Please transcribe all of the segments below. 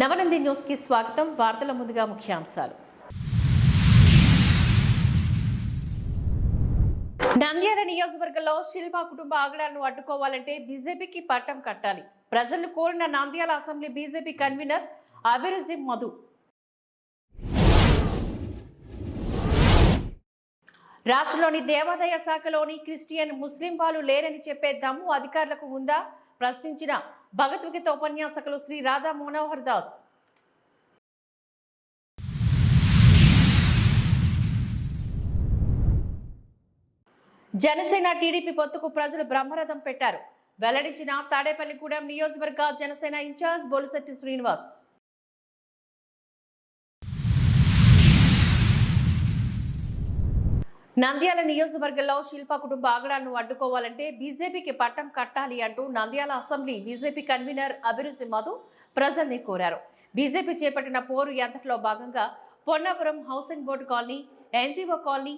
నవనంది న్యూస్కి స్వాగతం. వార్తల ముందుగా ముఖ్యాంశాలు. నంద్యాల నియోజకవర్గంలో శిల్పా కుటుంబ ఆగడాలను అడ్డుకోవాలంటే బీజేపీకి పట్టం కట్టాలి. ప్రజలు కోరిన Nandyal assembly BJP convener Abhiruchi Madhu. రాష్ట్రంలోని దేవాదాయ శాఖలోని క్రిస్టియన్ ముస్లిం వాళ్ళు లేరని చెప్పే దమ్ము అధికారులకు ఉందా? ప్రశ్నించిన భగవద్గీత ఉపన్యాసకులు శ్రీ రాధా మనోహర్ దాస్. జనసేన టీడీపీ పొత్తుకు ప్రజలు బ్రహ్మరథం పెట్టారు. వెల్లడించిన తాడేపల్లిగూడెం నియోజకవర్గ జనసేన ఇన్ఛార్జ్ బొలిశెట్టి శ్రీనివాస్. నంద్యాల నియోజకవర్గంలో శిల్ప కుటుంబ ఆగడాలను అడ్డుకోవాలంటే బీజేపీకి పట్టం కట్టాలి అంటూ నంద్యాల అసెంబ్లీ బీజేపీ కన్వీనర్ అభిరుచి మధు ప్రజల్ని కోరారు. బీజేపీ చేపట్టిన పోరు యాత్రలో భాగంగా Ponnapuram housing board colony NGO colony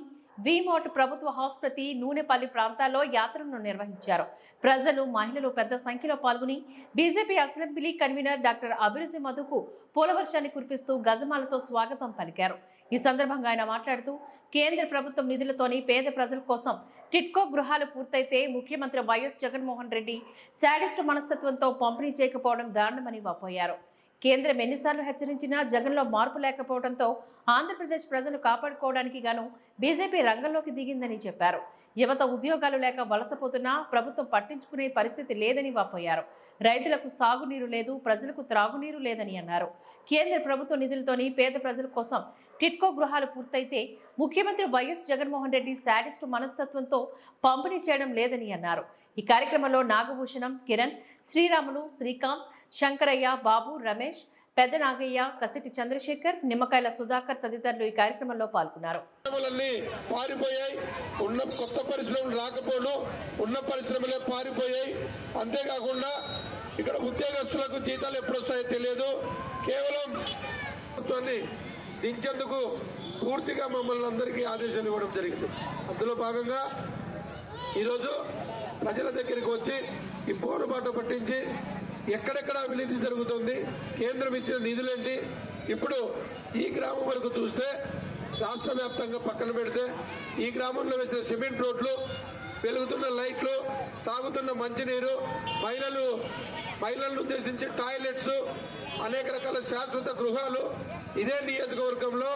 వీమోట్ ప్రభుత్వ ఆసుపత్రి నూనెపల్లి ప్రాంతాల్లో యాత్రను నిర్వహించారు. ప్రజలు మహిళలు పెద్ద సంఖ్యలో పాల్గొని బీజేపీ అసెంబ్లీ కన్వీనర్ డాక్టర్ అభిరుచి మధుకు పూలవర్షాన్ని కురిపిస్తూ గజమాలతో స్వాగతం పలికారు. ఈ సందర్భంగా ఆయన మాట్లాడుతూ కేంద్ర ప్రభుత్వం నిధులతోని పేద ప్రజల కోసం టిట్కో గృహాలు పూర్తయితే ముఖ్యమంత్రి వైఎస్ జగన్మోహన్ రెడ్డి శాడిస్టు మనస్తత్వంతో పంపిణీ చేయకపోవడం దారుణమని వాపోయారు. కేంద్రం ఎన్నిసార్లు హెచ్చరించినా జగన్లో మార్పు లేకపోవడంతో ఆంధ్రప్రదేశ్ ప్రజలు కాపాడుకోవడానికి గాను బీజేపీ రంగంలోకి దిగిందని చెప్పారు. యువత ఉద్యోగాలు లేక వలసపోతున్నా ప్రభుత్వం పట్టించుకునే పరిస్థితి లేదని వాపోయారు. రైతులకు సాగునీరు లేదు ప్రజలకు త్రాగునీరు లేదని అన్నారు. కేంద్ర ప్రభుత్వ నిధులతోని పేద ప్రజల కోసం టిట్కో గృహాలు పూర్తయితే ముఖ్యమంత్రి వైఎస్ జగన్మోహన్ రెడ్డి శాడిస్టు మనస్తత్వంతో పంపిణీ చేయడం లేదని అన్నారు. ఈ కార్యక్రమంలో నాగభూషణం కిరణ్ శ్రీరాములు శ్రీకాంత్ శంకరయ్య బాబు రమేష్ పెద్ద నాగయ్య కసిటి చంద్రశేఖర్ నిమ్మకాయల సుధాకర్ తదితరులు ఈ కార్యక్రమంలో పాల్గొన్నారు. పారిపోయాయి. ఉన్న కొత్త పరిశ్రమలు రాకపోవడం ఉన్న పరిశ్రమలే పారిపోయాయి. అంతేకాకుండా ఇక్కడ ఉద్యోగస్తులకు జీతాలు ఎప్పుడు వస్తాయో తెలియదు. కేవలం దించేందుకు పూర్తిగా మమ్మల్ని అందరికీ ఆదేశాలు ఇవ్వడం జరిగింది. అందులో భాగంగా ఈరోజు ప్రజల దగ్గరికి వచ్చి ఈ పోరుబాట పట్టించి ఎక్కడెక్కడ అవినీతి జరుగుతుంది కేంద్రం ఇచ్చిన నిధులేంటి ఇప్పుడు ఈ గ్రామం వరకు చూస్తే రాష్ట్ర వ్యాప్తంగా పక్కన పెడితే ఈ గ్రామంలో వేసిన సిమెంట్ రోడ్లు వెలుగుతున్న లైట్లు తాగుతున్న మంచినీరు మహిళలు మహిళలను ఉద్దేశించి టాయిలెట్స్ అనేక రకాల శాశ్వత గృహాలు ఇదే నియోజకవర్గంలో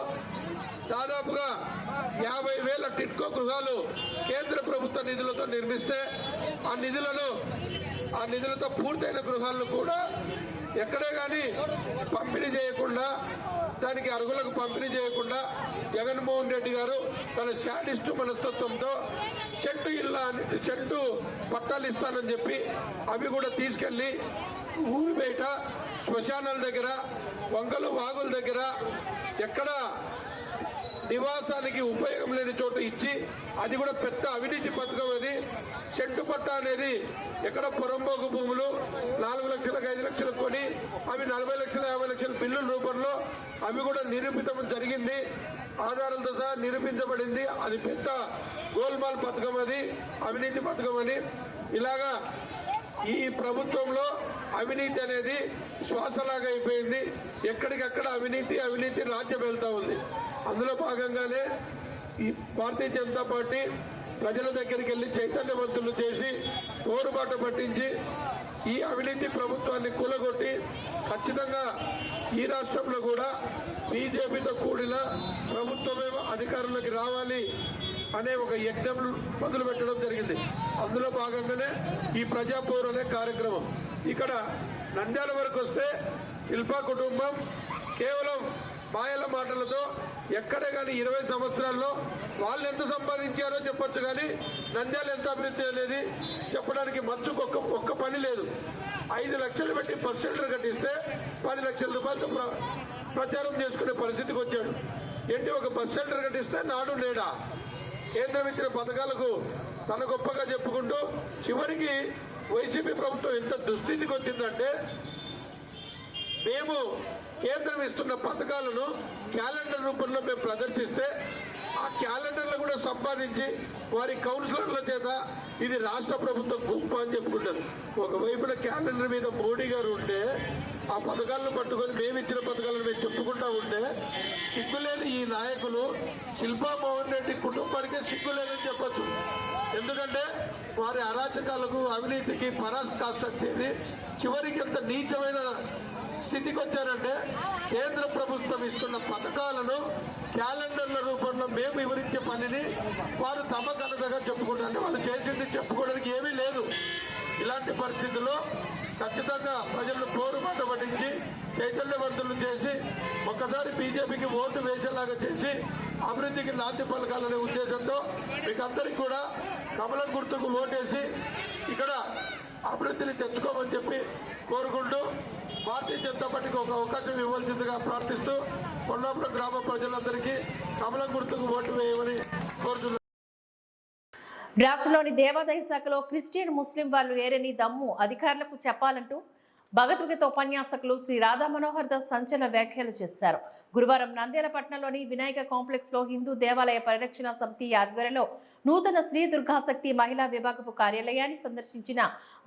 దాదాపుగా యాభై వేల టిట్కో గృహాలు కేంద్ర ప్రభుత్వ నిధులతో నిర్మిస్తే ఆ నిధులను ఆ నిధులతో పూర్తయిన గృహాలను కూడా ఎక్కడే కానీ పంపిణీ చేయకుండా దానికి అర్హులకు పంపిణీ చేయకుండా జగన్మోహన్ రెడ్డి గారు తన శాడిస్టు మనస్తత్వంతో చెట్టు ఇళ్ళ చెట్టు పట్టాలు ఇస్తానని చెప్పి అవి కూడా తీసుకెళ్ళి ఊరు బయట శ్మశానాల దగ్గర వంకలు వాగుల దగ్గర ఎక్కడ నివాసానికి ఉపయోగం లేని చోట ఇచ్చి అది కూడా పెద్ద అవినీతి పథకం అది. చెట్టు పట్ట అనేది ఎక్కడ పొరంబోకు భూములు నాలుగు లక్షలకు ఐదు లక్షలకు కొని అవి నలభై లక్షల యాభై లక్షల బిల్లుల రూపంలో అవి కూడా నిరూపితం జరిగింది. ఆధారాలతో సహా నిరూపించబడింది. అది పెద్ద గోల్మాల్ పథకం అది అవినీతి పథకం అని. ఇలాగా ఈ ప్రభుత్వంలో అవినీతి అనేది శ్వాసలాగా అయిపోయింది. ఎక్కడికక్కడ అవినీతి అవినీతి రాజ్యం వెళ్తూ ఉంది. అందులో భాగంగానే ఈ భారతీయ జనతా పార్టీ ప్రజల దగ్గరికి వెళ్ళి చైతన్యవంతులు చేసి తోరుబాటు పట్టించి ఈ అవినీతి ప్రభుత్వాన్ని కూలగొట్టి ఖచ్చితంగా ఈ రాష్ట్రంలో కూడా బీజేపీతో కూడిన ప్రభుత్వమే అధికారంలోకి రావాలి అనే ఒక యజ్ఞం మొదలు పెట్టడం జరిగింది. అందులో భాగంగానే ఈ ప్రజాపౌరు అనే కార్యక్రమం. ఇక్కడ నంద్యాల వరకు వస్తే శిల్పా కుటుంబం కేవలం మాయల మాటలతో ఎక్కడ కానీ ఇరవై సంవత్సరాల్లో వాళ్ళు ఎంత సంపాదించారో చెప్పొచ్చు కానీ నంద్యాల ఎంత అభివృద్ధి అనేది చెప్పడానికి మచ్చుకు ఒక్క ఒక్క పని లేదు. ఐదు లక్షలు పెట్టి బస్ షెల్టర్ కట్టిస్తే పది లక్షల రూపాయలతో ప్ర- ప్రచారం చేసుకునే పరిస్థితికి వచ్చాడు. ఏంటి ఒక బస్ షెల్టర్ కట్టిస్తే నాడు నేడా? కేంద్రం ఇచ్చిన పథకాలకు తన గొప్పగా చెప్పుకుంటూ చివరికి వైసీపీ ప్రభుత్వం ఎంత దుస్థితికి వచ్చిందంటే మేము కేంద్రం ఇస్తున్న పథకాలను క్యాలెండర్ రూపంలో మేము ప్రదర్శిస్తే ఆ క్యాలెండర్లు కూడా సంపాదించి వారి కౌన్సిలర్ల చేత ఇది రాష్ట్ర ప్రభుత్వం గొప్ప అని చెప్పుకుంటారు. ఒకవైపున క్యాలెండర్ మీద మోడీ గారు ఉంటే ఆ పథకాలను పట్టుకొని మేము ఇచ్చిన పథకాలను మేము చెప్పుకుంటా ఉంటే సిగ్గులేని ఈ నాయకులు శిల్పా మోహన్ రెడ్డి కుటుంబానికే సిగ్గులేదని చెప్పచ్చు. ఎందుకంటే వారి అరాచకాలకు అవినీతికి పరాకాష్ఠి చివరికి ఎంత నీచమైన స్థితికి వచ్చారంటే కేంద్ర ప్రభుత్వం ఇస్తున్న పథకాలను క్యాలెండర్ల రూపంలో మేము వివరించే పనిని వారు తమ ఘనతగా చెప్పుకుంటారు. వాళ్ళు చేసింది చెప్పుకోవడానికి ఏమీ లేదు. ఇలాంటి పరిస్థితుల్లో ఖచ్చితంగా ప్రజలను కోరుబాట పట్టించి చైతన్యవంతులు చేసి ఒక్కసారి బీజేపీకి ఓటు వేసేలాగా చేసి అభివృద్ధికి నాంది పలకాలనే ఉద్దేశంతో మీకు అందరికీ కూడా కమలం గుర్తుకు ఓటేసి ఇక్కడ అభివృద్ధిని తెచ్చుకోమని చెప్పి కోరుకుంటూ భారతీయ జనతా పార్టీకి ఒక అవకాశం ఇవ్వాల్సిందిగా ప్రార్థిస్తూ కొండాపురం గ్రామ ప్రజలందరికీ కమలం గుర్తుకు ఓటు వేయమని కోరుతున్నాను. రాష్ట్రంలోని దేవాదాయ శాఖలో క్రిస్టియన్ ముస్లిం వాళ్ళు లేరని దమ్ము అధికారులకు చెప్పాలంటూ భగవద్గీత ఉపన్యాసకులు శ్రీ రాధా మనోహర్ దాస్ సంచలన వ్యాఖ్యలు చేశారు. గురువారం నంద్యాల పట్టణంలోని వినాయక కాంప్లెక్స్లో హిందూ దేవాలయ పరిరక్షణ సమితి ఆధ్వర్యంలో నూతన శ్రీ దుర్గాశక్తి మహిళా విభాగపు కార్యాలయాన్ని సందర్శించిన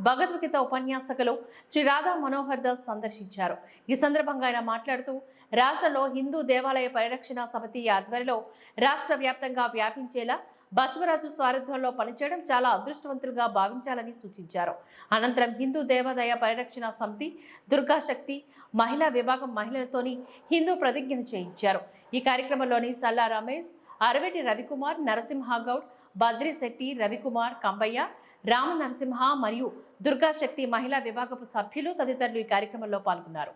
భగవద్గీత ఉపన్యాసకులు శ్రీ రాధా మనోహర్ దాస్ సందర్శించారు. ఈ సందర్భంగా ఆయన మాట్లాడుతూ రాష్ట్రంలో హిందూ దేవాలయ పరిరక్షణ సమితి ఆధ్వర్యంలో రాష్ట్ర వ్యాప్తంగా వ్యాపించేలా బసవరాజు సారథ్యంలో పనిచేయడం చాలా అదృష్టవంతులుగా భావించాలని సూచించారు. అనంతరం హిందూ దేవాదాయ పరిరక్షణ సమితి దుర్గాశక్తి మహిళా విభాగం మహిళలతోని హిందూ ప్రతిజ్ఞను చేయించారు. ఈ కార్యక్రమంలోని సల్లా రమేష్ అరవెటి రవికుమార్ నరసింహగౌడ్ బద్రిశెట్టి రవికుమార్ కంబయ్య రామ నరసింహ మరియు దుర్గాశక్తి మహిళా విభాగపు సభ్యులు తదితరులు ఈ కార్యక్రమంలో పాల్గొన్నారు.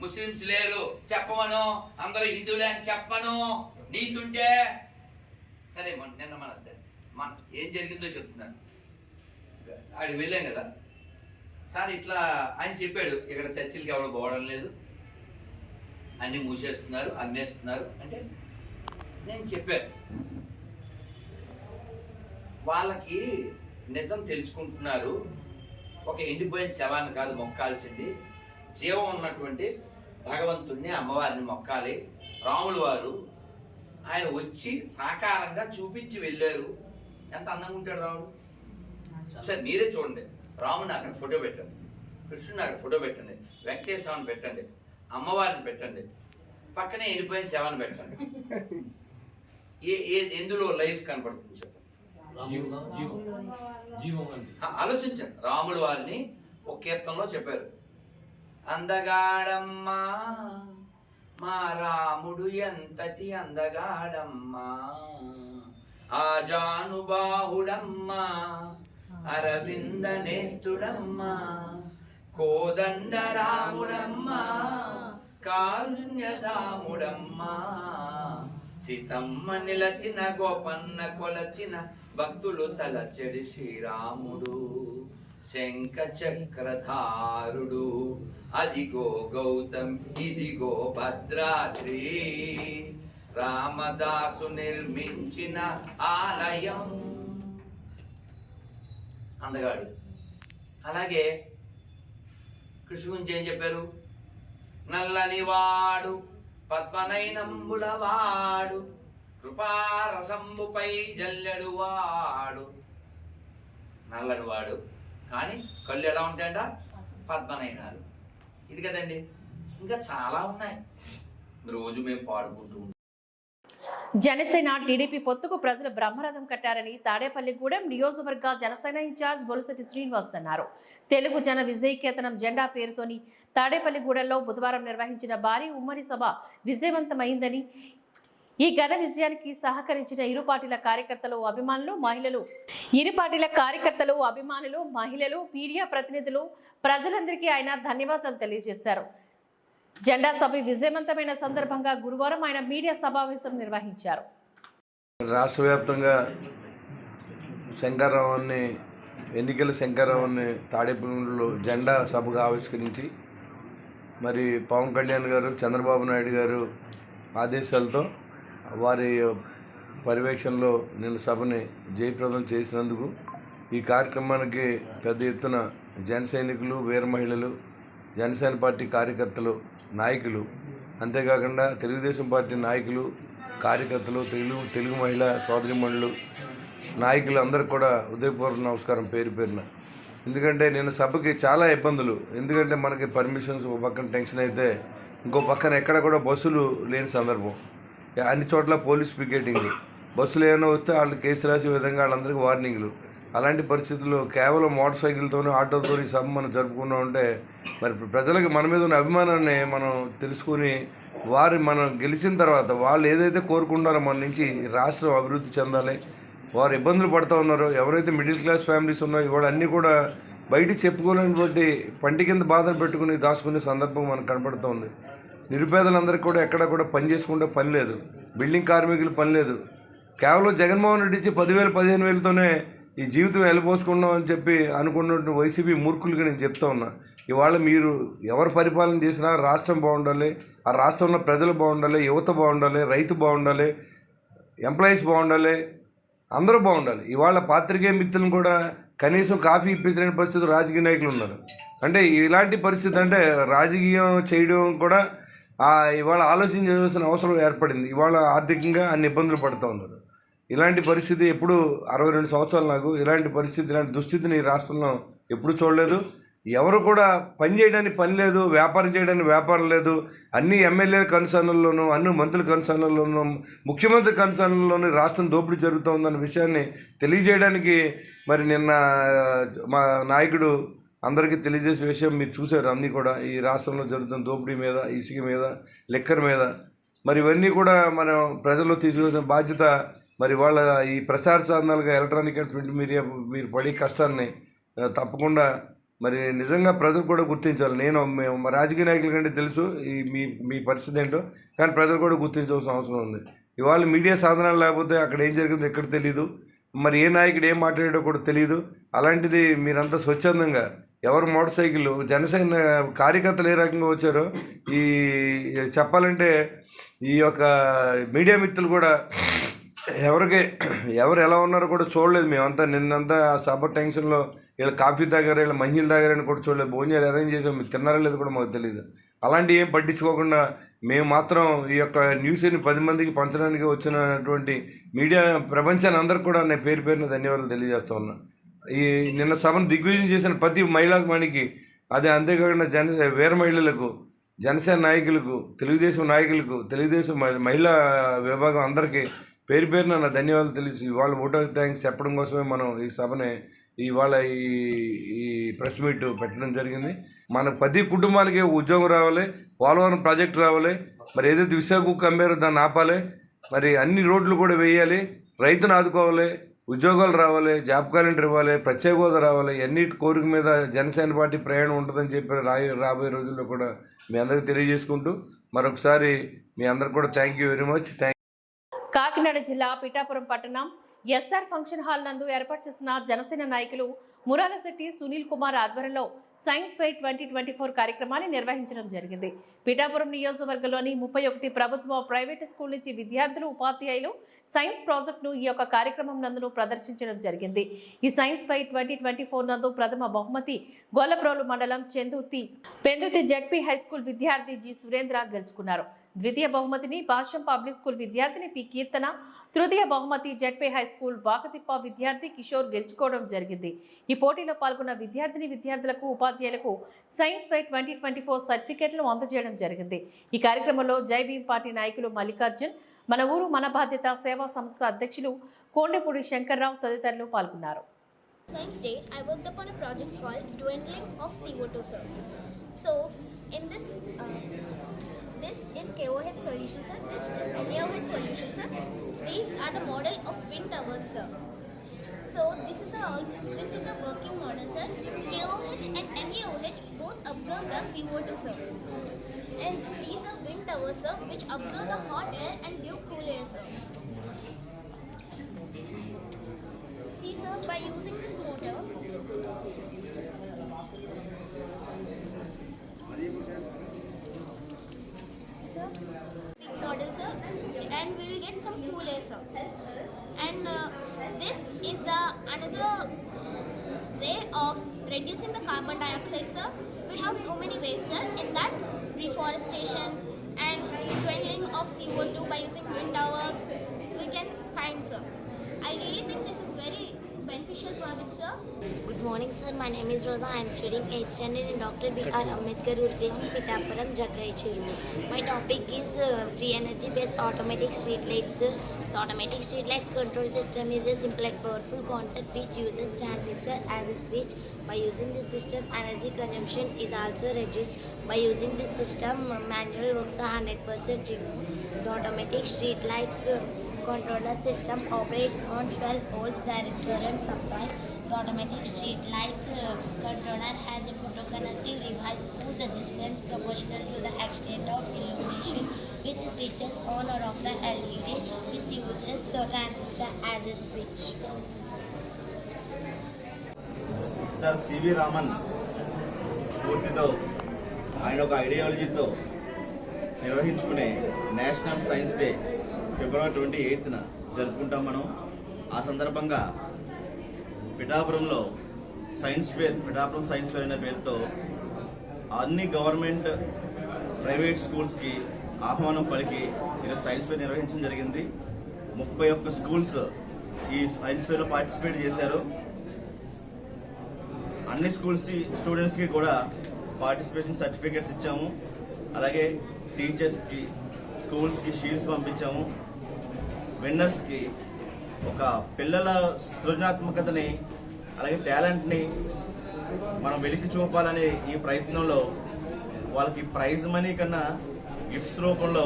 ముస్లింస్ లేరు. చెప్పమను. అందరూ హిందువులే అని చెప్పను. నీతుంటే సరే మన నిన్న మన మన ఏం జరిగిందో చెప్తున్నాను. ఆడికి వెళ్ళాం కదా. సార్ ఇట్లా ఆయన చెప్పాడు ఇక్కడ చర్చిలకి ఎవడో పోవడం లేదు. అన్నీ మూసేస్తున్నారు అమ్మేస్తున్నారు. అంటే నేను చెప్పాను. వాళ్ళకి నిజం తెలుసుకుంటున్నారు. ఒక ఎండిపోయిన శవాన్ని కాదు మొక్కాల్సింది. జీవం ఉన్నటువంటి భగవంతుణ్ణి అమ్మవారిని మొక్కాలి. రాములు వారు ఆయన వచ్చి సాకారంగా చూపించి వెళ్ళారు. ఎంత అందంగా ఉంటాడు రాముడు? సరే మీరే చూడండి. రాముని అక్కడ ఫోటో పెట్టండి. కృష్ణుని అక్కడ ఫోటో పెట్టండి. వెంకటేశ్వరాన్ని పెట్టండి. అమ్మవారిని పెట్టండి. పక్కనే ఎండిపోయిన శవాన్ని పెట్టండి. ఏ ఏ ఎందులో లైఫ్ కనపడుతుంది చెప్పండి. ఆలోచించండి. రాముడు వారిని ఒక కీర్తనలో చెప్పారు. అందగాడమ్మా మా రాముడు ఎంతటి అందగాడమ్మా? ఆజానుబాహుడమ్మా అరవింద నేత్రుడమ్మా కోదండ రాముడమ్మా కారుణ్యధాముడమ్మా. సీతమ్మ నిలచిన గోపన్న కొలచిన భక్తులు తలచెడి శ్రీరాముడు. శంఖ చక్రధారుడు అదిగో గౌతమ్ ఇదిగో భద్రాద్రి. రామదాసు నిర్మించిన ఆలయం. అందగాడు. అలాగే కృషి గురించి ఏం చెప్పారు? నల్లని వాడు పద్మనైనంబుల వాడు కృపారసంబుపై జల్లెడు వాడు నల్లడు వాడు కానీ కళ్ళు ఎలా ఉంటాయంట? పద్మనయనాలు. ఇది కదండి. ఇంకా చాలా ఉన్నాయి. రోజు మేము పాడుకుంటూ జనసేన టీడీపీ పొత్తుకు ప్రజలు బ్రహ్మరథం కట్టారని తాడేపల్లిగూడెం నియోజకవర్గ జనసేన ఇన్ఛార్జ్ బొలసటి శ్రీనివాస్ అన్నారు. తెలుగు జన విజయకేతనం జెండా పేరుతోని తాడేపల్లిగూడెంలో బుధవారం నిర్వహించిన భారీ ఉమ్మడి సభ విజయవంతమైందని ఈ ఘన విజయానికి సహకరించిన ఇరు పార్టీల కార్యకర్తలు అభిమానులు మహిళలు. ఇరు పార్టీల కార్యకర్తలు అభిమానులు మహిళలు మీడియా ప్రతినిధులు ప్రజలందరికీ ఆయన ధన్యవాదాలు తెలియజేశారు. జెండా సభ విజయవంతమైన సందర్భంగా గురువారం ఆయన మీడియా సమావేశం నిర్వహించారు. రాష్ట్ర వ్యాప్తంగా శంకరరావుని ఎన్నికల శంకరరావుని తాడేపల్లిలో జెండా సభగా ఆవిష్కరించి మరి పవన్ కళ్యాణ్ గారు చంద్రబాబు నాయుడు గారు ఆదేశాలతో వారి పర్యవేక్షణలో నేను సభని జయప్రదం చేసినందుకు ఈ కార్యక్రమానికి పెద్ద ఎత్తున జన సైనికులు వీర మహిళలు జనసేన పార్టీ కార్యకర్తలు నాయకులు అంతేకాకుండా తెలుగుదేశం పార్టీ నాయకులు కార్యకర్తలు తెలుగు తెలుగు మహిళా సోదరిమణులు నాయకులు అందరికి కూడా ఉదయపూర్వ నమస్కారం పేరు పేరున. ఎందుకంటే నేను సభకి చాలా ఇబ్బందులు. ఎందుకంటే మనకి పర్మిషన్స్ ఒక పక్కన టెన్షన్ అయితే ఇంకో పక్కన ఎక్కడ కూడా బస్సులు లేని సందర్భం. అన్ని చోట్ల పోలీస్ పికెటింగ్ బస్సులు ఏమైనా వస్తే వాళ్ళు కేసు రాసే విధంగా వాళ్ళందరికీ వార్నింగ్లు. అలాంటి పరిస్థితుల్లో కేవలం మోటార్ సైకిల్తోనే ఆటోతో ఈ సభ మనం జరుపుకుంటూ ఉంటే మరి ప్రజలకు మన మీద ఉన్న అభిమానాన్ని మనం తెలుసుకుని వారి మనం గెలిచిన తర్వాత వాళ్ళు ఏదైతే కోరుకుంటారో మన నుంచి రాష్ట్రం అభివృద్ధి చెందాలి. వారు ఇబ్బందులు పడుతూ ఉన్నారో. ఎవరైతే మిడిల్ క్లాస్ ఫ్యామిలీస్ ఉన్నాయో ఇవాళ అన్నీ కూడా బయట చెప్పుకోలేనటువంటి పంటి కింద బాధలు పెట్టుకుని దాచుకునే సందర్భం మనకు కనపడుతుంది. నిరుపేదలందరికీ కూడా ఎక్కడ కూడా పని చేసుకుంటే పని లేదు. బిల్డింగ్ కార్మికులు పని లేదు. కేవలం జగన్మోహన్ రెడ్డి ఇచ్చి పదివేలు పదిహేను వేలతోనే ఈ జీవితం వెళ్ళిపోసుకున్నాం అని చెప్పి అనుకున్నటువంటి వైసీపీ మూర్ఖులుగా నేను చెప్తా ఉన్నా. ఇవాళ మీరు ఎవరు పరిపాలన చేసినా రాష్ట్రం బాగుండాలి ఆ రాష్ట్రంలో ప్రజలు బాగుండాలి యువత బాగుండాలి రైతు బాగుండాలి ఎంప్లాయీస్ బాగుండాలి అందరూ బాగుండాలి. ఇవాళ పాత్రికేయ మిత్రులను కూడా కనీసం కాఫీ ఇప్పించలేని పరిస్థితి రాజకీయ నాయకులు ఉన్నారు. అంటే ఇలాంటి పరిస్థితి అంటే రాజకీయం చేయడం కూడా ఇవాళ ఆలోచన చేయవలసిన అవసరం ఏర్పడింది. ఇవాళ ఆర్థికంగా అన్ని ఇబ్బందులు పడుతూ ఉన్నారు. ఇలాంటి పరిస్థితి ఎప్పుడు అరవై రెండు సంవత్సరాలు నాకు ఇలాంటి పరిస్థితి ఇలాంటి దుస్థితిని ఈ రాష్ట్రంలో ఎప్పుడు చూడలేదు. ఎవరు కూడా పని చేయడానికి పని లేదు వ్యాపారం చేయడానికి వ్యాపారం లేదు. అన్ని ఎమ్మెల్యే కన్సర్న్లలోనూ అన్ని మంత్రుల కన్సర్న్లలోనూ ముఖ్యమంత్రి కన్సర్న్లలోనూ రాష్ట్రం దోపిడీ జరుగుతోందన్న విషయాన్ని తెలియజేయడానికి మరి నిన్న మా నాయకుడు అందరికీ తెలియజేసే విషయం మీరు చూశారు అన్నీ కూడా. ఈ రాష్ట్రంలో జరుగుతున్న దోపిడీ మీద ఇసుక మీద లెక్కర్ మీద. మరి ఇవన్నీ కూడా మనం ప్రజల్లో తీసుకొచ్చిన బాధ్యత. మరి వాళ్ళ ఈ ప్రచార సాధనాలుగా ఎలక్ట్రానిక్ అండ్ ప్రింట్ మీడియా మీరు పడే కష్టాన్ని తప్పకుండా మరి నిజంగా ప్రజలు కూడా గుర్తించాలి. నేను మేము మా రాజకీయ నాయకుల కంటే తెలుసు ఈ మీ మీ పరిస్థితి ఏంటో కానీ ప్రజలు కూడా గుర్తించవలసిన అవసరం ఉంది. ఇవాళ మీడియా సాధనాలు లేకపోతే అక్కడ ఏం జరిగిందో ఎక్కడ తెలియదు మరి ఏ నాయకుడు ఏం మాట్లాడాడో కూడా తెలియదు అలాంటిది మీరంతా స్వచ్ఛందంగా ఎవరు మోటార్ సైకిల్ జనసేన కార్యకర్తలు ఏ రకంగా వచ్చారో ఈ చెప్పాలంటే ఈ యొక్క మీడియా మిత్రులు కూడా ఎవరికి ఎవరు ఎలా ఉన్నారో కూడా చూడలేదు మేమంతా. నిన్నంతా ఆ సభ టెన్షన్లో వీళ్ళు కాఫీ తాగారు వీళ్ళు మంజీలు తాగారని కూడా చూడలేదు. భోజనాలు అరేంజ్ చేసాం మీరు తిన్నారా లేదు కూడా మాకు తెలియదు అలాంటి ఏం పట్టించుకోకుండా మేము మాత్రం ఈ యొక్క న్యూస్ని పది మందికి పంచడానికి వచ్చినటువంటి మీడియా ప్రపంచాన్ని అందరికి కూడా నేను పేరు పేరున ధన్యవాదాలు తెలియజేస్తూ ఉన్నాను ఈ నిన్న సభను దిగ్విజయం చేసిన ప్రతి మహిళా అదే అంతేకాకుండా జన వీర మహిళలకు జనసేన నాయకులకు తెలుగుదేశం నాయకులకు తెలుగుదేశం మహిళా విభాగం అందరికీ పేరు పేరున నా ధన్యవాదాలు తెలుసు. ఇవాళ ఓటర్ థ్యాంక్స్ చెప్పడం కోసమే మనం ఈ సభని ఇవాళ ఈ ఈ ప్రెస్ మీట్ పెట్టడం జరిగింది. మన ప్రతి కుటుంబానికి ఉద్యోగం రావాలి పోలవరం ప్రాజెక్ట్ రావాలి. మరి ఏదైతే విశాఖ కమ్మారో దాన్ని ఆపాలి. మరి అన్ని రోడ్లు కూడా వేయాలి. రైతును ఆదుకోవాలి. ఉద్యోగాలు రావాలి జాబ్ క్యాలెండర్ ఇవ్వాలి ప్రత్యేక హోదా రావాలి అన్నిటి కోరిక మీద జనసేన పార్టీ ప్రయాణం ఉంటుందని చెప్పి రాయే రాబోయే రోజుల్లో కూడా మీ అందరికీ తెలియజేసుకుంటూ మరొకసారి మీ అందరికి కూడా thank you very much thank Kakinada జిల్లా పిఠాపురం పట్టణం ఎస్ఆర్ ఫంక్షన్ హాల్ నందు ఏర్పాటు చేసిన జనసేన నాయకులు మురాలశెట్టి సునీల్ కుమార్ ఆధ్వర్యంలో science fair twenty twenty four కార్యక్రమాన్ని నిర్వహించడం జరిగింది. పిఠాపురం నియోజకవర్గంలోని ముప్పై ఒకటి ప్రభుత్వ ప్రైవేటు స్కూల్ నుంచి విద్యార్థులు ఉపాధ్యాయులు సైన్స్ ప్రాజెక్టును ఈ యొక్క కార్యక్రమం నందును ప్రదర్శించడం జరిగింది. ఈ science fair twenty twenty four నందు ప్రథమ బహుమతి గొల్లప్రోలు మండలం Chendurthi Penduthi ZP high school విద్యార్థి జి సురేంద్ర గెలుచుకున్నారు. ద్వితీయ బహుమతిని భాష్యం పబ్లిక్ స్కూల్ విద్యార్థిని పి కీర్తన తృతీయ బహుమతి జడ్పే హై స్కూల్ వాకతిప్ప విద్యార్థి కిషోర్ గెలుచుకోవడం జరిగింది. ఈ పోటీలో పాల్గొన్న విద్యార్థిని విద్యార్థులకు ఉపాధ్యాయులకు science fair twenty twenty four సర్టిఫికేట్లను అందజేయడం జరిగింది. ఈ కార్యక్రమంలో జై భీమ్ పార్టీ నాయకులు మల్లికార్జున్ మన ఊరు మన బాధ్యత సేవా సంస్థ అధ్యక్షులు కోండెపూడి శంకర్రావు తదితరులు పాల్గొన్నారు Science Day, I worked upon a project called Dwindling of CO2, sir. So, in this, uh, this is KOH solution, sir. This is NaOH solution, sir. These are the model of wind towers, sir. So, this is a also this is a working sir. KOH and NaOH both absorb the CO2, sir. And these are wind towers, sir, which absorb the hot air and give cool air, sir. See sir, by using this motor, see sir, big model sir, and we will get some cool air sir. And uh, this is the another way of reducing the carbon dioxide sir. We have so many ways sir, in that reforestation and dwindling of CO2 by using wind towers, we can find sir. I really think this is very beneficial project, sir? Good morning, sir. My name is Rosa. I am studying 8th standard in Dr. B.R. Ambedkar Urkulam, Pitapuram, Jagai Cheruvu. My topic is uh, free energy based automatic street lights. sir. The automatic street lights control system is a simple and powerful concept which uses transistor as a switch. By using this system, energy consumption is also reduced. By using this system, manual works are 100% removed. The automatic street lights uh, controller system operates on 12 volts direct current supply. The automatic street lights uh, controller has a photoconductive device whose resistance proportional to the extent of illumination which switches on or off the LED which uses a transistor as a switch. Sir CV Raman స్ఫూర్తితో ఆయన ఒక ఐడియాలజీతో నిర్వహించుకునే national science day ఫిబ్రవరి twenty ఎయిత్న జరుపుకుంటాం మనం. ఆ సందర్భంగా పిఠాపురంలో science fair Pithapuram science fair అనే పేరుతో అన్ని గవర్నమెంట్ ప్రైవేట్ స్కూల్స్కి ఆహ్వానం పలికి ఈరోజు సైన్స్ ఫేర్ నిర్వహించడం జరిగింది. ముప్పై ఒక్క స్కూల్స్ ఈ సైన్స్ ఫేర్లో పార్టిసిపేట్ చేశారు. అన్ని స్కూల్స్ స్టూడెంట్స్కి కూడా పార్టిసిపేషన్ సర్టిఫికేట్స్ ఇచ్చాము. అలాగే టీచర్స్కి స్కూల్స్కి షీల్డ్స్ పంపించాము. విన్నర్స్కి ఒక పిల్లల సృజనాత్మకతని అలాగే టాలెంట్ని మనం వెలికి చూపాలనే ఈ ప్రయత్నంలో వాళ్ళకి ప్రైజ్ మనీ కన్నా గిఫ్ట్స్ రూపంలో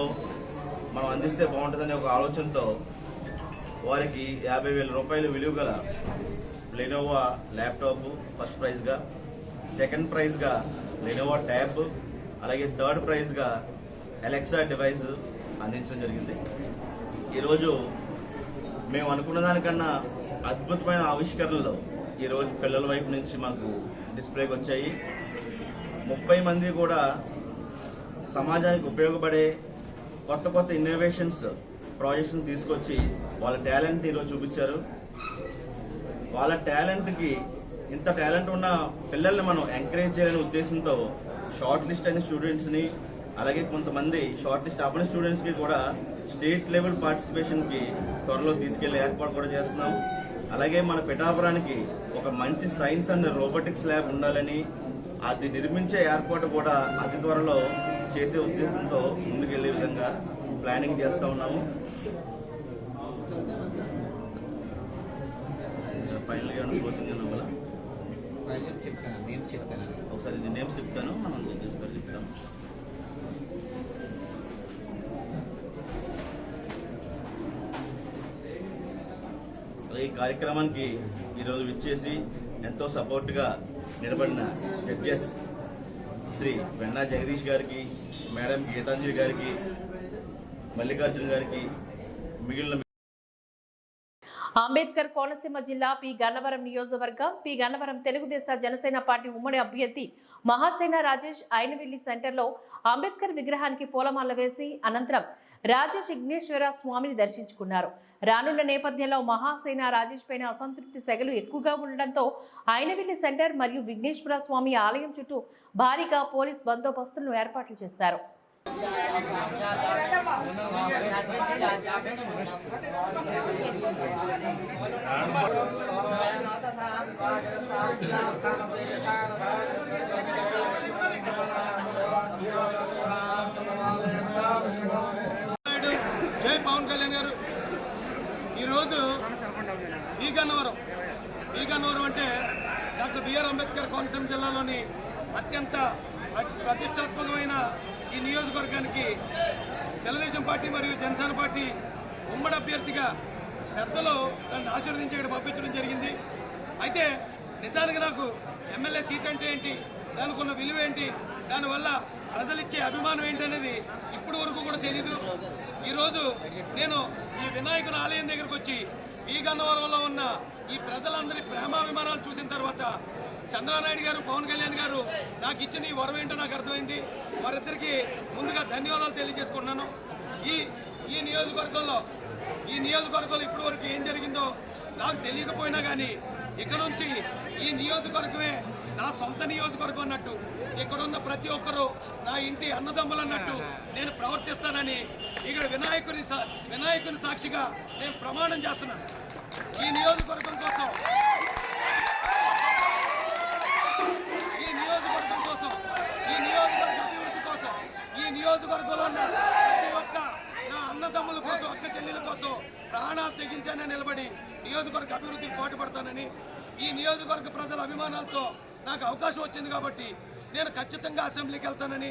మనం అందిస్తే బాగుంటుందనే ఒక ఆలోచనతో వారికి యాభై వేల రూపాయలు విలువ గల లెనోవా ల్యాప్టాప్ ఫస్ట్ ప్రైజ్గా సెకండ్ ప్రైజ్గా లెనోవా ట్యాబ్ అలాగే థర్డ్ ప్రైజ్గా అలెక్సా డివైస్ అందించడం జరిగింది. ఈరోజు మేము అనుకున్న దానికన్నా అద్భుతమైన ఆవిష్కరణలు ఈరోజు పిల్లల వైపు నుంచి మాకు డిస్ప్లేకి వచ్చాయి. ముప్పై మంది కూడా సమాజానికి ఉపయోగపడే కొత్త కొత్త ఇన్నోవేషన్స్ ప్రాజెక్ట్స్ని తీసుకొచ్చి వాళ్ళ టాలెంట్ ఈరోజు చూపించారు. వాళ్ళ టాలెంట్కి ఇంత టాలెంట్ ఉన్న పిల్లల్ని మనం ఎంకరేజ్ చేయాలనే ఉద్దేశంతో షార్ట్ లిస్ట్ అయిన స్టూడెంట్స్ని అలాగే కొంతమంది షార్ట్ లిస్ట్ అవ్వని స్టూడెంట్స్కి కూడా స్టేట్ లెవెల్ పార్టిసిపేషన్కి త్వరలో తీసుకెళ్ళే ఏర్పాటు కూడా చేస్తున్నాం. అలాగే మన పిఠాపురానికి ఒక మంచి సైన్స్ అండ్ రోబోటిక్స్ ల్యాబ్ ఉండాలని అది నిర్మించే ఏర్పాటు కూడా అతి త్వరలో చేసే ఉద్దేశంతో ముందుకెళ్ళే విధంగా ప్లానింగ్ చేస్తా ఉన్నాము. ఫైనల్గా క్లోజింగ్ అవ్వాలా చెప్తాను. నేను చెప్తాను. ఒకసారి నేను నేమ్స్ చెప్తాను మనం జడ్జెస్ గారు చెప్తాం అలాగే ఈ కార్యక్రమానికి ఈరోజు విచ్చేసి ఎంతో సపోర్ట్గా నిలబడిన జడ్జెస్ శ్రీ వెన్నా జగదీష్ గారికి మేడం గీతాంజలి గారికి మల్లికార్జున గారికి మిగిలిన అంబేద్కర్ కోనసీమ జిల్లా పి. గన్నవరం నియోజకవర్గం పి. గన్నవరం తెలుగుదేశ జనసేన పార్టీ ఉమ్మడి అభ్యర్థి మహాసేన రాజేష్ ఐనవిల్లి సెంటర్లో అంబేద్కర్ విగ్రహానికి పూలమాల వేసి అనంతరం రాజేష్ స్వామిని దర్శించుకున్నారు. రానున్న నేపథ్యంలో మహాసేన రాజేష్ పైన అసంతృప్తి సెగలు ఎక్కువగా ఉండడంతో ఐనవిల్లి సెంటర్ మరియు విఘ్నేశ్వర స్వామి ఆలయం చుట్టూ భారీగా పోలీస్ బందోబస్తులను ఏర్పాట్లు చేశారు నాయుడు జై పవన్ కళ్యాణ్ గారు ఈరోజు ఈ గన్నవరం ఈ గన్నవరం అంటే డాక్టర్ బిఆర్ అంబేద్కర్ కోనసీమ జిల్లాలోని అత్యంత ప్రతిష్టాత్మకమైన ఈ నియోజకవర్గానికి తెలుగుదేశం పార్టీ మరియు జనసేన పార్టీ ఉమ్మడి అభ్యర్థిగా పెద్దలు నన్ను ఆశీర్వదించి ఇక్కడ పంపించడం జరిగింది. అయితే నిజానికి నాకు ఎమ్మెల్యే సీట్ అంటే ఏంటి? దానికి ఉన్న విలువ ఏంటి? దానివల్ల ప్రజలిచ్చే అభిమానం ఏంటి అనేది ఇప్పటి వరకు కూడా తెలీదు. ఈరోజు నేను ఈ వినాయకుని ఆలయం దగ్గరకు వచ్చి ఈ గన్నవరంలో ఉన్న ఈ ప్రజలందరి ప్రేమాభిమానాలు చూసిన తర్వాత చంద్రనాయుడు గారు పవన్ కళ్యాణ్ గారు నాకు ఇచ్చిన ఈ వరం ఏంటో నాకు అర్థమైంది. వారిద్దరికి ముందుగా ధన్యవాదాలు తెలియజేసుకుంటున్నాను. ఈ ఈ నియోజకవర్గంలో ఈ నియోజకవర్గంలో ఇప్పటి వరకు ఏం జరిగిందో నాకు తెలియకపోయినా కానీ ఇక నుంచి ఈ నియోజకవర్గమే నా సొంత నియోజకవర్గం అన్నట్టు. ఇక్కడున్న ప్రతి ఒక్కరూ నా ఇంటి అన్నదమ్ములు అన్నట్టు నేను ప్రవర్తిస్తానని ఇక్కడ వినాయకుని వినాయకుని సాక్షిగా నేను ప్రమాణం చేస్తున్నాను. ఈ నియోజకవర్గం కోసం. ఈ నియోజకవర్గం కోసం. ఈ నియోజకవర్గ అభివృద్ధి కోసం. ఈ నియోజకవర్గంలో ఉన్న ప్రతి ఒక్క నా అన్నదమ్ముల కోసం అక్క చెల్లెల కోసం ప్రాణాలు తెగించానే నిలబడి నియోజకవర్గ అభివృద్ధికి పాటుపడతానని ఈ నియోజకవర్గ ప్రజల అభిమానాలతో నాకు అవకాశం వచ్చింది కాబట్టి నేను ఖచ్చితంగా అసెంబ్లీకి వెళ్తానని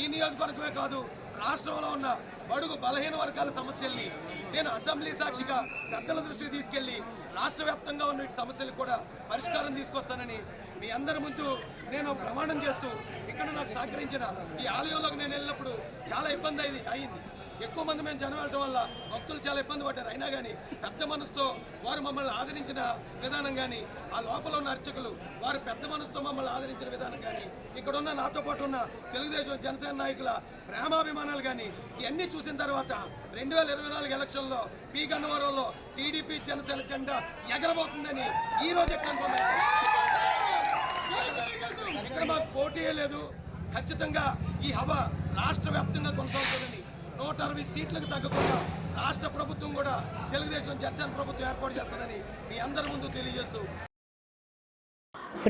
ఈ నియోజకవర్గమే కాదు రాష్ట్రంలో ఉన్న బడుగు బలహీన వర్గాల సమస్యల్ని నేను అసెంబ్లీ సాక్షిగా పెద్దల దృష్టికి తీసుకెళ్ళి రాష్ట్ర వ్యాప్తంగా ఉన్న వీటి సమస్యలకు కూడా పరిష్కారం తీసుకొస్తానని మీ అందరి ముందు నేను ప్రమాణం చేస్తూ ఇక్కడ నాకు సహకరించిన ఈ ఆలయంలోకి నేను వెళ్ళినప్పుడు చాలా ఇబ్బంది అయింది. ఎక్కువ మంది మేము జనం వెళ్ళడం వల్ల భక్తులు చాలా ఇబ్బంది పడ్డారు. అయినా కానీ పెద్ద మనసుతో వారు మమ్మల్ని ఆదరించిన విధానం కానీ ఆ లోపల ఉన్న అర్చకులు వారు పెద్ద మనసుతో మమ్మల్ని ఆదరించిన విధానం కానీ ఇక్కడ ఉన్న నాతో పాటు ఉన్న తెలుగుదేశం జనసేన నాయకుల ప్రేమాభిమానాలు కానీ ఇవన్నీ చూసిన తర్వాత రెండు వేల ఇరవై నాలుగు ఎలక్షన్లో పీ. గన్నవరంలో టీడీపీ జనసేన జెండా ఎగరబోతుందని ఈ రోజే కన్ఫర్మ్ ఇక్కడ మాకు పోటీయే లేదు. ఖచ్చితంగా ఈ హవ రాష్ట్ర వ్యాప్తంగా కొనసాగుతుందని నూట అరవై సీట్లకు తగ్గకుండా రాష్ట్ర ప్రభుత్వం కూడా తెలుగుదేశం జనసేన ప్రభుత్వం ఏర్పాటు చేస్తుందని మీ అందరి ముందు తెలియజేస్తూ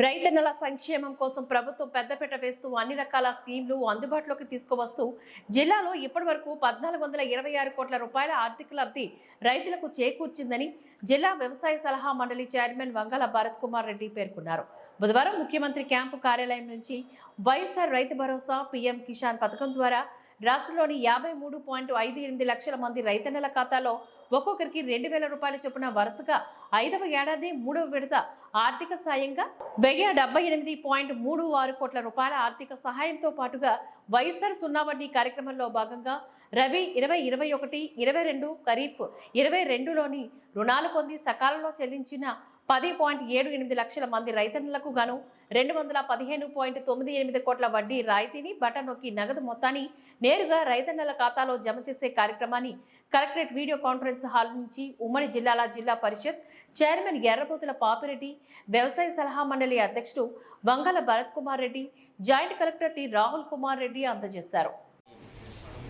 రైతన్నల సంక్షేమం కోసం ప్రభుత్వం పెద్దపీట వేస్తూ అన్ని రకాల స్కీమ్లు అందుబాటులోకి తీసుకువస్తూ జిల్లాలో ఇప్పటి వరకు పద్నాలుగు వందల ఇరవై ఆరు కోట్ల రూపాయల ఆర్థిక లబ్ధి రైతులకు చేకూర్చిందని జిల్లా వ్యవసాయ సలహా మండలి చైర్మన్ వంగల భరత్ కుమార్ రెడ్డి పేర్కొన్నారు. బుధవారం ముఖ్యమంత్రి క్యాంపు కార్యాలయం నుంచి వైఎస్ఆర్ రైతు భరోసా పీఎం కిసాన్ పథకం ద్వారా రాష్ట్రంలోని యాభై మూడు పాయింట్ ఐదు ఎనిమిది లక్షల మంది రైతన్నల ఖాతాలో ఒక్కొక్కరికి రెండు వేల రూపాయల చొప్పున వరుసగా ఐదవ ఏడాది మూడవ విడత ఆర్థిక సాయంగా వెయ్యి డెబ్బై ఎనిమిది పాయింట్ మూడు ఆరు కోట్ల రూపాయల ఆర్థిక సహాయంతో పాటుగా వైఎస్ఆర్ సున్నా వడ్డీ కార్యక్రమంలో భాగంగా రవి ఇరవై ఇరవై ఒకటి ఇరవై రెండు ఖరీఫ్ ఇరవై రెండులోని రుణాలు పొంది సకాలంలో చెల్లించిన పది పాయింట్ ఏడు ఎనిమిది లక్షల మంది రైతన్నులకు గాను రెండు వందల పదిహేను పాయింట్ తొమ్మిది ఎనిమిది కోట్ల వడ్డీ రాయితీని బటన్ నొక్కి నగదు మొత్తాన్ని నేరుగా రైతన్నల ఖాతాలో జమ చేసే కార్యక్రమాన్ని కలెక్టరేట్ వీడియో కాన్ఫరెన్స్ హాల్ నుంచి ఉమ్మడి జిల్లాల జిల్లా పరిషత్ చైర్మన్ ఎర్రబోతుల పాపిరెడ్డి వ్యవసాయ సలహా మండలి అధ్యక్షుడు Vangala Bharath Kumar Reddy joint collector T Rahul Kumar Reddy అందజేశారు.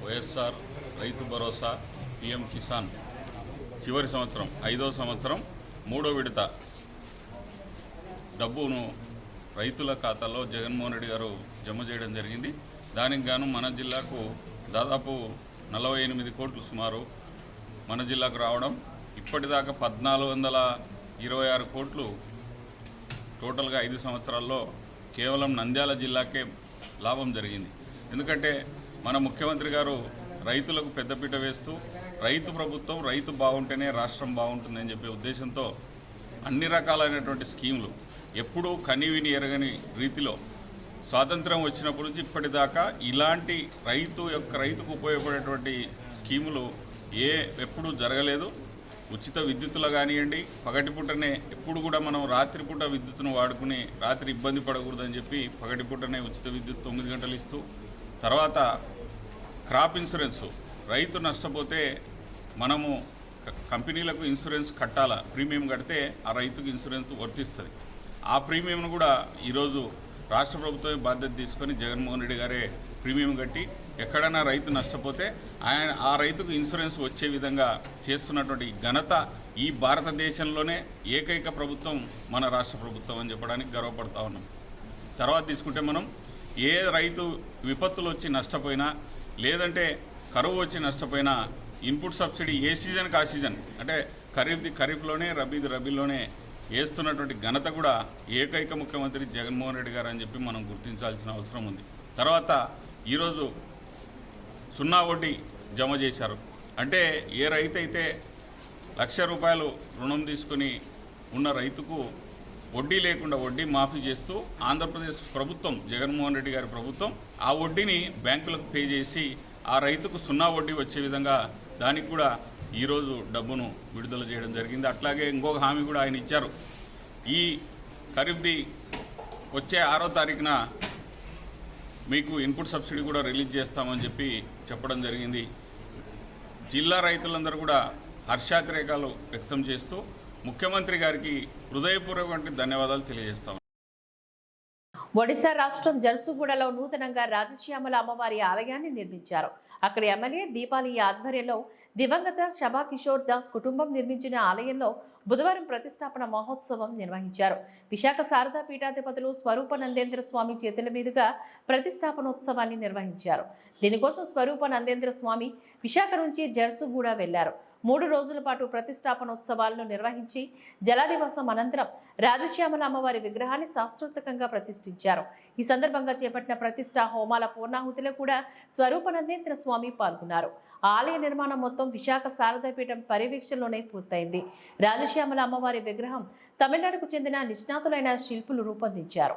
వైఎస్ఆర్ రైతు భరోసా పిఎం కిసాన్ చివరి సంవత్సరం ఐదో సంవత్సరం మూడో విడత డబ్బును రైతుల ఖాతాలో జగన్మోహన్ రెడ్డి గారు జమ చేయడం జరిగింది. దానికి గాను మన జిల్లాకు దాదాపు నలభై ఎనిమిది కోట్లు సుమారు మన జిల్లాకు రావడం ఇప్పటిదాకా పద్నాలుగు వందల ఇరవై ఆరు కోట్లు టోటల్గా ఐదు సంవత్సరాల్లో కేవలం నంద్యాల జిల్లాకే లాభం జరిగింది. ఎందుకంటే మన ముఖ్యమంత్రి గారు రైతులకు పెద్దపీట వేస్తూ రైతు ప్రభుత్వం రైతు బాగుంటేనే రాష్ట్రం బాగుంటుందని చెప్పే ఉద్దేశంతో అన్ని రకాలైనటువంటి స్కీములు ఎప్పుడూ కనివిని ఎరగని రీతిలో స్వాతంత్రం వచ్చినప్పటి నుంచి ఇప్పటిదాకా ఇలాంటి రైతు యొక్క రైతుకు ఉపయోగపడేటువంటి స్కీములు ఏ ఎప్పుడూ జరగలేదు. ఉచిత విద్యుత్తులు కానివ్వండి పగటిపూటనే ఎప్పుడు కూడా మనం రాత్రిపూట విద్యుత్తును వాడుకుని రాత్రి ఇబ్బంది పడకూడదని చెప్పి పగటిపూటనే ఉచిత విద్యుత్ తొమ్మిది గంటలు ఇస్తూ తర్వాత క్రాప్ ఇన్సూరెన్స్ రైతు నష్టపోతే మనము కంపెనీలకు ఇన్సూరెన్స్ కట్టాలా ప్రీమియం కడితే ఆ రైతుకు ఇన్సూరెన్స్ వర్తిస్తుంది. ఆ ప్రీమియంను కూడా ఈరోజు రాష్ట్ర ప్రభుత్వమే బాధ్యత తీసుకొని జగన్మోహన్ రెడ్డి గారే ప్రీమియం కట్టి ఎక్కడైనా రైతు నష్టపోతే ఆయన ఆ రైతుకు ఇన్సూరెన్స్ వచ్చే విధంగా చేస్తున్నటువంటి ఘనత ఈ భారతదేశంలోనే ఏకైక ప్రభుత్వం మన రాష్ట్ర ప్రభుత్వం అని చెప్పడానికి గర్వపడతా ఉన్నాం. తర్వాత తీసుకుంటే మనం ఏ రైతు విపత్తులు వచ్చి నష్టపోయినా లేదంటే కరువు వచ్చి నష్టపోయినా ఇన్పుట్ సబ్సిడీ ఏ సీజన్కి ఆ సీజన్ అంటే ఖరీఫ్ది ఖరీఫ్లోనే రబీది రబీలోనే వేస్తున్నటువంటి ఘనత కూడా ఏకైక ముఖ్యమంత్రి జగన్మోహన్ రెడ్డి గారు అని చెప్పి మనం గుర్తించాల్సిన అవసరం ఉంది. తర్వాత ఈరోజు సున్నా వడ్డీ జమ చేశారు. అంటే ఏ రైతు అయితే లక్ష రూపాయలు రుణం తీసుకుని ఉన్న రైతుకు వడ్డీ లేకుండా వడ్డీ మాఫీ చేస్తూ ఆంధ్రప్రదేశ్ ప్రభుత్వం జగన్మోహన్ రెడ్డి గారి ప్రభుత్వం ఆ వడ్డీని బ్యాంకులకు పే చేసి ఆ రైతుకు సున్నా వడ్డీ వచ్చే విధంగా దానికి కూడా ఈరోజు డబ్బును విడుదల చేయడం జరిగింది. అట్లాగే ఇంకొక హామీ కూడా ఆయన ఇచ్చారు. ఈ ఖరీఫ్ది వచ్చే ఆరో తారీఖున మీకు ఇన్పుట్ సబ్సిడీ కూడా రిలీజ్ చేస్తామని చెప్పి చెప్పడం జరిగింది. జిల్లా రైతులందరూ కూడా హర్షాతిరేకాలు వ్యక్తం చేస్తూ ముఖ్యమంత్రి గారికి హృదయపూర్వక ధన్యవాదాలు తెలియజేస్తాం. ఒడిశా రాష్ట్రం జర్సుగూడలో నూతనంగా రాజశ్యామల అమ్మవారి ఆలయాన్ని నిర్మించారు. అక్కడి ఎమ్మెల్యే దీపాలి ఆధ్వర్యంలో దివంగత శబా కిషోర్ దాస్ కుటుంబం నిర్మించిన ఆలయంలో బుధవారం ప్రతిష్టాపన మహోత్సవం నిర్వహించారు. విశాఖ శారదా పీఠాధిపతులు స్వరూప నందేంద్ర స్వామి చేతుల మీదుగా ప్రతిష్టాపనోత్సవాన్ని నిర్వహించారు. దీనికోసం స్వరూప నందేంద్ర స్వామి విశాఖ నుంచి జర్సుగూడ వెళ్ళారు మూడు రోజుల పాటు ప్రతిష్టాపనోత్సవాలను నిర్వహించి జలాదివాసం అనంతరం రాజశ్యామల అమ్మవారి విగ్రహాన్ని శాస్త్రోత్తకంగా ప్రతిష్ఠించారు. ఈ సందర్భంగా చేపట్టిన ప్రతిష్టా హోమాల పూర్ణాహుతిలో కూడా స్వరూపనందేంద్ర స్వామి పాల్గొన్నారు. ఆలయ నిర్మాణం మొత్తం విశాఖ శారదాపీఠం పర్యవేక్షణలోనే పూర్తయింది. రాజశ్యామల అమ్మవారి విగ్రహం తమిళనాడుకు చెందిన నిష్ణాతులైన శిల్పులు రూపొందించారు.